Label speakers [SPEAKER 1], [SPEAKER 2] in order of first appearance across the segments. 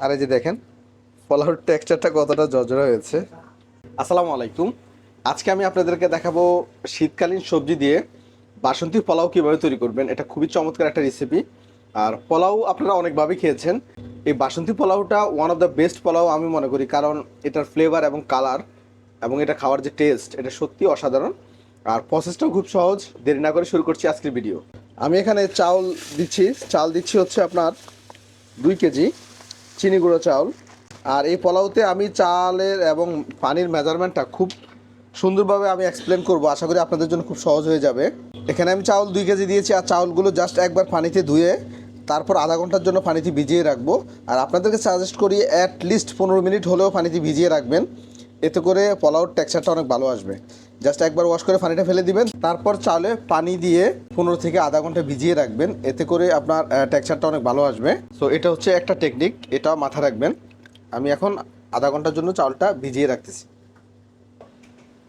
[SPEAKER 1] আর এই যে দেখেন, পোলাওর টেক্সচারটা কতটা জর্জরা হয়েছে। আসসালামু আলাইকুম। আজকে আমি আপনাদেরকে দেখাবো শীতকালীন সবজি দিয়ে বাসন্তী পোলাও কীভাবে তৈরি করবেন, এটা খুবই চমৎকার একটা রেসিপি আর পোলাও আপনারা অনেকভাবে খেয়েছেন। এই বাসন্তী পোলাওটা one of the best pulao আমি মনে করি, কারণ এটার ফ্লেভার এবং কালার এবং এটা খাওয়ার যে টেস্ট এটা সত্যি অসাধারণ। আর প্রসেসটাও খুব সহজ, দেরি না করে শুরু করছি আজকের ভিডিও আমি এখানে চাউল দিচ্ছি, চাল দিচ্ছি হচ্ছে আপনার দুই কেজি। চিনি গুঁড়ো, চাউল। আর এই পোলাওতে আমি চালের এবং পানির মেজারমেন্টটা খুব সুন্দরভাবে আমি এক্সপ্লেন করব। আশা করি আপনাদের জন্য খুব সহজ হয়ে যাবে। এখানে আমি চাউল দুই কেজি দিয়েছি আর চাউলগুলো জাস্ট একবার পানিতে ধুয়ে তারপর আধা ঘণ্টার জন্য পানিতে ভিজিয়ে রাখব। আর আপনাদেরকে সাজেস্ট করি অ্যাট লিস্ট পনেরো মিনিট হলেও পানিতে ভিজিয়ে রাখবেন। এতে করে পোলাওর টেক্সচারটা অনেক ভালো আসবে। জাস্ট একবার ওয়াশ করে পানিটা ফেলে দিবেন। তারপর চালে পানি দিয়ে পনেরো থেকে আধা ঘণ্টা ভিজিয়ে রাখবেন। এতে করে আপনার টেক্সচারটা অনেক ভালো আসবে। সো এটা হচ্ছে একটা টেকনিক এটাও মাথা রাখবেন। আমি এখন আধা ঘণ্টার জন্য চাউলটা ভিজিয়ে রাখতেছি।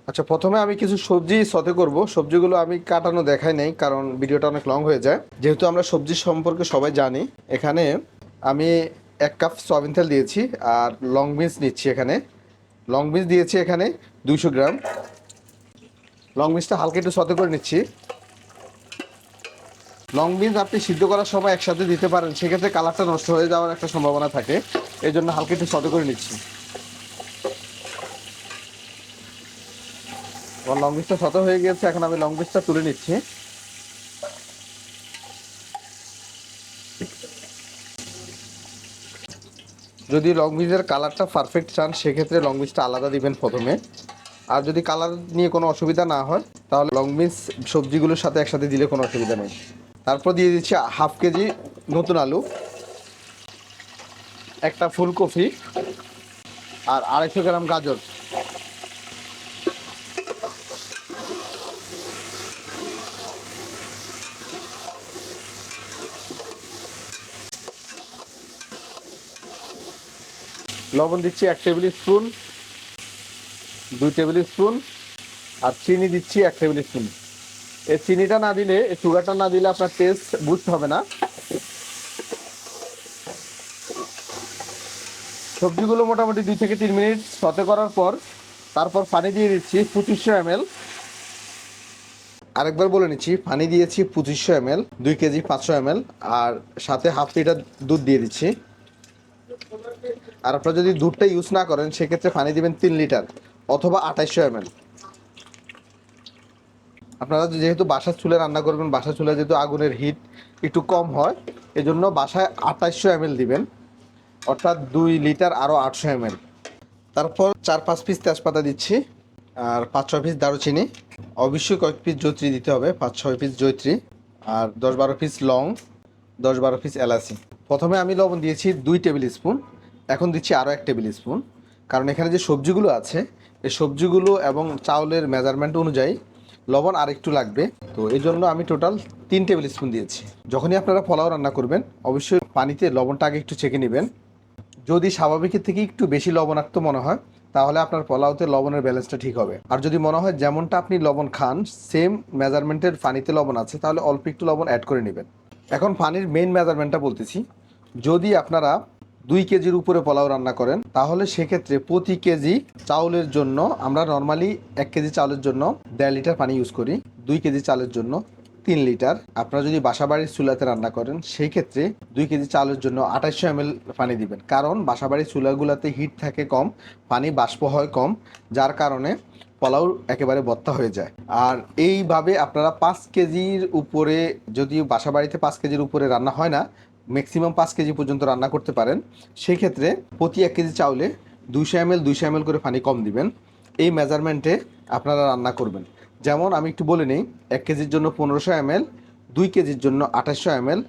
[SPEAKER 1] আচ্ছা প্রথমে আমি কিছু সবজি সতে করব। সবজিগুলো আমি কাটানো দেখাই নাই, কারণ ভিডিওটা অনেক লং হয়ে যায়। যেহেতু আমরা সবজি সম্পর্কে সবাই জানি, এখানে আমি এক কাপ সয়াবিন তেল দিয়েছি আর লং বিনস নিচ্ছি এখানে। লং বিনস দিয়েছি এখানে দুইশো গ্রাম। লং বিনসটা হালকা একটু সতে করে নিচ্ছি। লং বিনস আপনি সিদ্ধ করার সময় একসাথে দিতে পারেন, সেক্ষেত্রে কালারটা নষ্ট হয়ে যাওয়ার একটা সম্ভাবনা থাকে। এই জন্য হালকা একটু সতে করে নিচ্ছি। আমার লং বিচটা শত হয়ে গেছে এখন আমি লং বিচটা তুলে নিচ্ছি। যদি লং বিচের কালারটা পারফেক্ট চান, সেক্ষেত্রে লং বিচটা আলাদা দিবেন প্রথমে। আর যদি কালার নিয়ে কোনো অসুবিধা না হয়, তাহলে লং বিনস সবজিগুলোর সাথে একসাথে দিলে কোনো অসুবিধা নেই। তারপর দিয়ে দিচ্ছি হাফ কেজি নতুন আলু, একটা ফুলকপি আর আড়াইশো গ্রাম গাজর। লবণ দিচ্ছি এক টেবিল স্পুন। দুই টেবিল স্পুন আর চিনি দিচ্ছি এক টেবিল স্পুন। এই চিনিটা না দিলে, এই সুগারটা না দিলে আপনার টেস্ট বুঝতে হবে না। সবজিগুলো মোটামুটি দুই থেকে তিন মিনিট সতে করার পর তারপর পানি দিয়ে দিচ্ছি পঁচিশশো এম এল আরেকবার বলে নিচ্ছি, পানি দিয়েছি পঁচিশশো এম এল দুই কেজি পাঁচশো এম এল আর সাথে হাফ লিটার দুধ দিয়ে দিচ্ছি। আর আপনারা যদি দুধটা ইউজ না করেন, সেক্ষেত্রে পানি দিবেন তিন লিটার। অথবা আঠাইশশো এম আপনারা যেহেতু বাসার চুলে রান্না করবেন, বাসার চুলে যেহেতু আগুনের হিট একটু কম হয়, এজন্য বাসায় আঠাইশশো এম দিবেন। অর্থাৎ দুই লিটার আরও আটশো এম তারপর চার পাঁচ পিস তেজপাতা দিচ্ছি, আর পাঁচ ছয় পিস দারুচিনি। অবশ্যই কয়েক পিস জৈত্রী দিতে হবে, পাঁচ ছয় পিস জৈত্রী। আর দশ বারো পিস লং, দশ বারো পিস এলাচি। প্রথমে আমি লবণ দিয়েছি দুই টেবিল স্পুন এখন দিচ্ছি আরও এক টেবিল স্পুন কারণ এখানে যে সবজিগুলো আছে এই সবজিগুলো এবং চাউলের মেজারমেন্ট অনুযায়ী লবণ আরেকটু লাগবে। তো এই জন্য আমি টোটাল তিন টেবিল স্পুন দিয়েছি। যখনই আপনারা পোলাও রান্না করবেন, অবশ্যই পানিতে লবণটা আগে একটু চেকে নেবেন। যদি স্বাভাবিকের থেকে একটু বেশি লবণাক্ত মনে হয়, তাহলে আপনার পোলাওতে লবণের ব্যালেন্সটা ঠিক হবে। আর যদি মনে হয় যেমনটা আপনি লবণ খান সেম মেজারমেন্টের পানিতে লবণ আছে, তাহলে অল্প একটু লবণ অ্যাড করে নেবেন। এখন পানির মেইন মেজারমেন্টটা বলতেছি। যদি আপনারা দুই কেজির উপরে পোলাও রান্না করেন, তাহলে সেক্ষেত্রে প্রতি কেজি চাউলের জন্য আমরা নর্মালি এক কেজি চাউলের জন্য দেড় লিটার পানি ইউজ করি, দুই কেজি চালের জন্য তিন লিটার। আপনারা যদি বাসাবাড়ির চুলাতে রান্না করেন সেই ক্ষেত্রে দুই কেজি চালের জন্য আঠাশশো এম পানি দিবেন। কারণ বাসাবাড়ির চুলাগুলোতে হিট থাকে কম, পানি বাষ্প হয় কম, যার কারণে পোলাও একেবারে বত্তা হয়ে যায়। আর এইভাবে আপনারা পাঁচ কেজির উপরে যদি বাসাবাড়িতে পাঁচ কেজির উপরে রান্না হয় না ম্যাক্সিমাম পাঁচ কেজি পর্যন্ত রান্না করতে পারেন। সেই ক্ষেত্রে প্রতি এক কেজি চাউলে দুইশো এম এল দুইশো এম এল করে পানি কম দিবেন। এই মেজারমেন্টে আপনারা রান্না করবেন। যেমন আমি একটু বলে নিই, এক কেজির জন্য পনেরোশো এম এল দুই কেজির জন্য আঠাশশো এম এল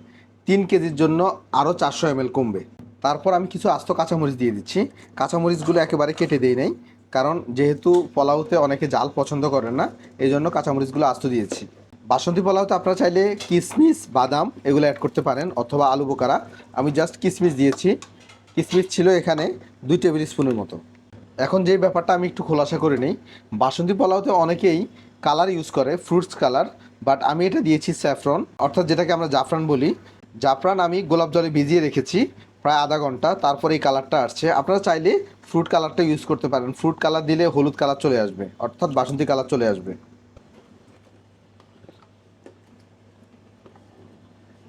[SPEAKER 1] তিন কেজির জন্য আরও চারশো এম এল কমবে। তারপর আমি কিছু আস্ত কাঁচামরিচ দিয়ে দিচ্ছি। কাঁচামরিচগুলো একেবারে কেটে দিই নাই, কারণ যেহেতু পোলাওতে অনেকে জাল পছন্দ করেন না এই জন্য কাঁচামরিচগুলো আস্ত দিয়েছি। বাসন্তী পোলাওতে আপনারা চাইলে কিশমিশ বাদাম এগুলো অ্যাড করতে পারেন অথবা আলু বোকারা। আমি জাস্ট কিশমিশ দিয়েছি। কিশমিশ ছিল এখানে দুই টেবিল স্পুনের মতো। এখন যে ব্যাপারটা আমি একটু খোলাসা করে নিই, বাসন্তী পোলাওতে অনেকেই কালার ইউজ করে ফ্রুটস কালার বাট আমি এটা দিয়েছি স্যাফরন অর্থাৎ যেটাকে আমরা জাফরান বলি। জাফরান আমি গোলাপ জলে ভিজিয়ে রেখেছি প্রায় আধা ঘণ্টা, তারপরে এই কালারটা আসছে। আপনারা চাইলে ফ্রুট কালারটা ইউজ করতে পারেন। ফ্রুট কালার দিলে হলুদ কালার চলে আসবে, অর্থাৎ বাসন্তী কালার চলে আসবে।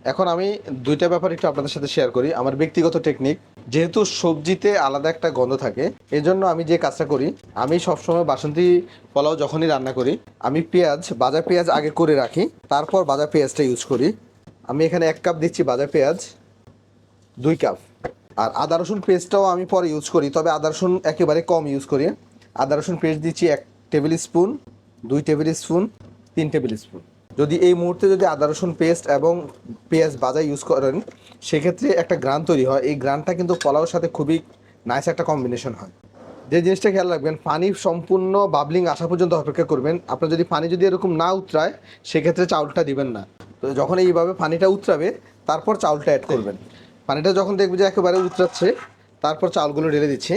[SPEAKER 1] এখন আমি দুইটা ব্যাপার একটু আপনাদের সাথে শেয়ার করি। আমার ব্যক্তিগত টেকনিক যেহেতু সবজিতে আলাদা একটা গন্ধ থাকে, এজন্য আমি যে কাজটা করি, আমি সবসময় বাসন্তী পোলাও যখনই রান্না করি, আমি পেঁয়াজ, বাজা পেঁয়াজ আগে করে রাখি, তারপর বাজা পেঁয়াজটা ইউজ করি। আমি এখানে এক কাপ দিচ্ছি বাজা পেঁয়াজ, দুই কাপ আর আদা রসুন পেস্টটাও আমি পরে ইউজ করি, তবে আদা রসুন একেবারে কম ইউজ করি। আদা রসুন পেস্ট দিচ্ছি এক টেবিল স্পুন দুই টেবিল স্পুন তিন টেবিল স্পুন যদি এই মুহূর্তে যদি আদা, রসুন পেস্ট এবং পেঁয়াজ ভাজা ইউজ করেন, সেক্ষেত্রে একটা গ্রান তৈরি হয়। এই গ্রানটা কিন্তু পোলাওর সাথে খুবই নাইস একটা কম্বিনেশন হয়। যে জিনিসটা খেয়াল রাখবেন, পানি সম্পূর্ণ বাবলিং আসা পর্যন্ত অপেক্ষা করবেন। আপনার যদি পানি যদি এরকম না উতরায়, সেক্ষেত্রে চাউলটা দিবেন না। তো যখন এইভাবে পানিটা উতরাবে, তারপর চাউলটা অ্যাড করবেন। পানিটা যখন দেখবে যে একেবারে উতরাচ্ছে, তারপর চাউলগুলো ঢেলে দিচ্ছি।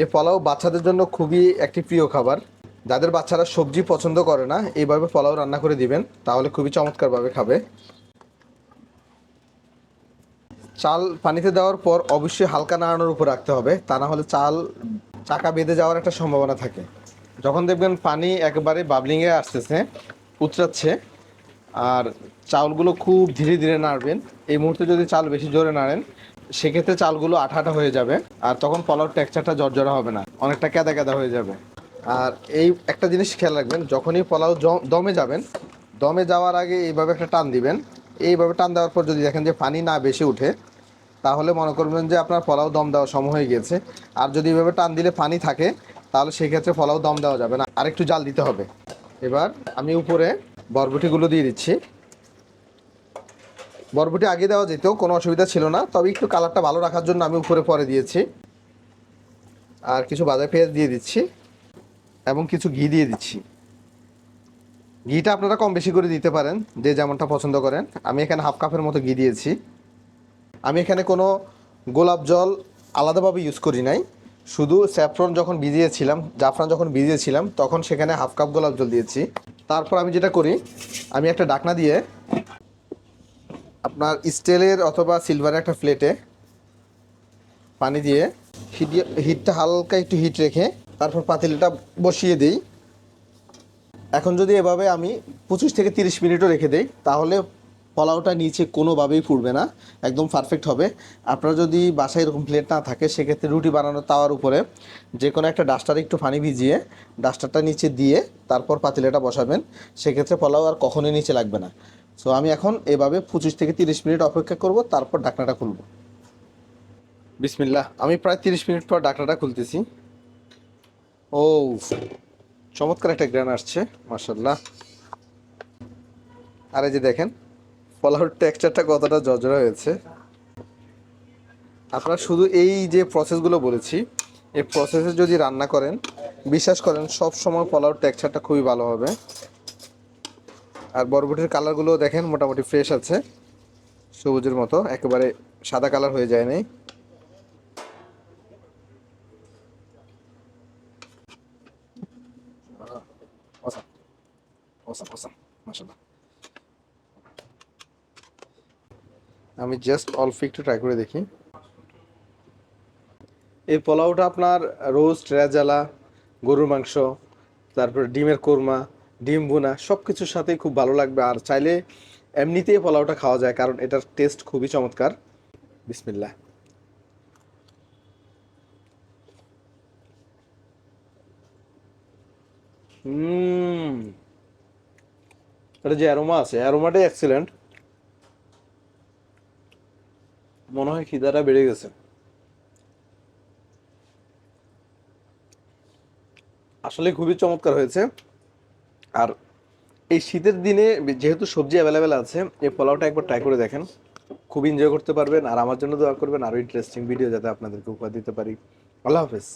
[SPEAKER 1] এই পোলাও বাচ্চাদের জন্য খুবই একটি প্রিয় খাবার। যাদের বাচ্চারা সবজি পছন্দ করে না, এইভাবে পোলাও রান্না করে দিবেন। তাহলে খুবই চমৎকারভাবে খাবে। চাল পানিতে দেওয়ার পর অবশ্যই হালকা নাড়ানোর উপর রাখতে হবে। তা না হলে চাল চাকা বেঁধে যাওয়ার একটা সম্ভাবনা থাকে। যখন দেখবেন পানি একেবারে বাবলিংয়ে আসতেছে, উতরাচ্ছে, আর চাউলগুলো খুব ধীরে ধীরে নাড়বেন। এই মুহূর্তে যদি চাল বেশি জোরে নাড়েন, সেক্ষেত্রে চালগুলো আঠা আঠা হয়ে যাবে, আর তখন পোলাওর টেক্সচারটা জর্জরা হবে না। অনেকটা কেদা কেদা হয়ে যাবে। আর এই একটা জিনিস খেয়াল রাখবেন, যখনই পোলাও দমে যাবেন, দমে যাওয়ার আগে এইভাবে একটা টান দিবেন। এইভাবে টান দেওয়ার পর যদি দেখেন যে পানি না বেশি উঠে, তাহলে মনে করবেন যে আপনার পোলাও দম দেওয়া সময় হয়ে গিয়েছে। আর যদি এইভাবে টান দিলে পানি থাকে, তাহলে সেক্ষেত্রে পোলাও দম দেওয়া যাবে না। আরেকটু জাল দিতে হবে। এবার আমি উপরে বরবটিগুলো দিয়ে দিচ্ছি। বরবটি আগে দেওয়া যেত কোনো অসুবিধা ছিল না, তবে একটু কালারটা ভালো রাখার জন্য আমি উপরে পরে দিয়েছি। আর কিছু বাজার পেঁয়াজ দিয়ে দিচ্ছি। এবং কিছু ঘি দিয়ে দিচ্ছি। ঘিটা আপনারা কম বেশি করে দিতে পারেন, যে যেমনটা পছন্দ করেন। আমি এখানে হাফ কাপের মতো ঘি দিয়েছি। আমি এখানে কোনো গোলাপ জল আলাদাভাবে ইউজ করি নাই। শুধু স্যাফরন যখন ভিজিয়েছিলাম, জাফরান যখন ভিজিয়েছিলাম, তখন সেখানে হাফ কাপ গোলাপ জল দিয়েছি। তারপর আমি যেটা করি, আমি একটা ডাকনা দিয়ে আপনার স্টিলের অথবা সিলভারের একটা প্লেটে পানি দিয়ে হিট হিটটা হালকা একটু হিট রেখে তারপর পাতিলটা বসিয়ে দিই। এখন যদি এভাবে আমি পঁচিশ থেকে তিরিশ মিনিটও রেখে দেই, তাহলে পোলাওটা নিচে কোনোভাবেই ফুটবে না, একদম পারফেক্ট হবে। আপনারা যদি বাসায় এরকম প্লেট না থাকে, সেক্ষেত্রে রুটি বানানোর তাওয়ার উপরে যে কোনো একটা ডাস্টারে একটু পানি ভিজিয়ে ডাস্টারটা নিচে দিয়ে তারপর পাতিলেটা বসাবেন। সেক্ষেত্রে পোলাও আর কখনোই নিচে লাগবে না। সো আমি এখন এভাবে পঁচিশ থেকে তিরিশ মিনিট অপেক্ষা করব, তারপর ডাকনাটা খুলব। বিসমিল্লাহ, আমি প্রায় তিরিশ মিনিট পর ডাকনাটা খুলতেছি। ও, চমৎকার একটা গ্রান আসছে মার্শাল্লাহ আর যে দেখেন পোলাওর টেক্সচারটা কতটা জর্জরা হয়েছে। আপনারা শুধু এই যে প্রসেসগুলো বলেছি, এই প্রসেসে যদি রান্না করেন, বিশ্বাস করেন, সব সময় পোলাওর টেক্সচারটা খুবই ভালো হবে। আর বরবটির কালারগুলো দেখেন, মোটামুটি ফ্রেশ আছে। সবুজের মতো, একেবারে সাদা কালার হয়ে যায় নাই। আমি জাস্ট অল্প একটু ট্রাই করে দেখি। এই পোলাওটা আপনার রোস্ট রেজালা গরুর মাংস তারপরে ডিমের কোরমা ডিম ভুনা সব কিছুর সাথেই খুব ভালো লাগবে। আর চাইলে এমনিতেই পোলাওটা খাওয়া যায় কারণ এটার টেস্ট খুবই চমৎকার। বিসমিল্লাহ। হুম এটা যে অ্যারোমা আছে অ্যারোমাটাই এক্সিলেন্ট মনে হয় খিদাটা বেড়ে গেছে। আসলে খুবই চমৎকার হয়েছে। আর এই শীতের দিনে যেহেতু সবজি অ্যাভেলেবেল আছে, এই পোলাওটা একবার ট্রাই করে দেখেন। খুব এনজয় করতে পারবেন। আর আমার জন্য দোয়া করবেন আরও ইন্টারেস্টিং ভিডিও যাতে আপনাদেরকে উপহার দিতে পারি। আল্লাহ হাফেজ।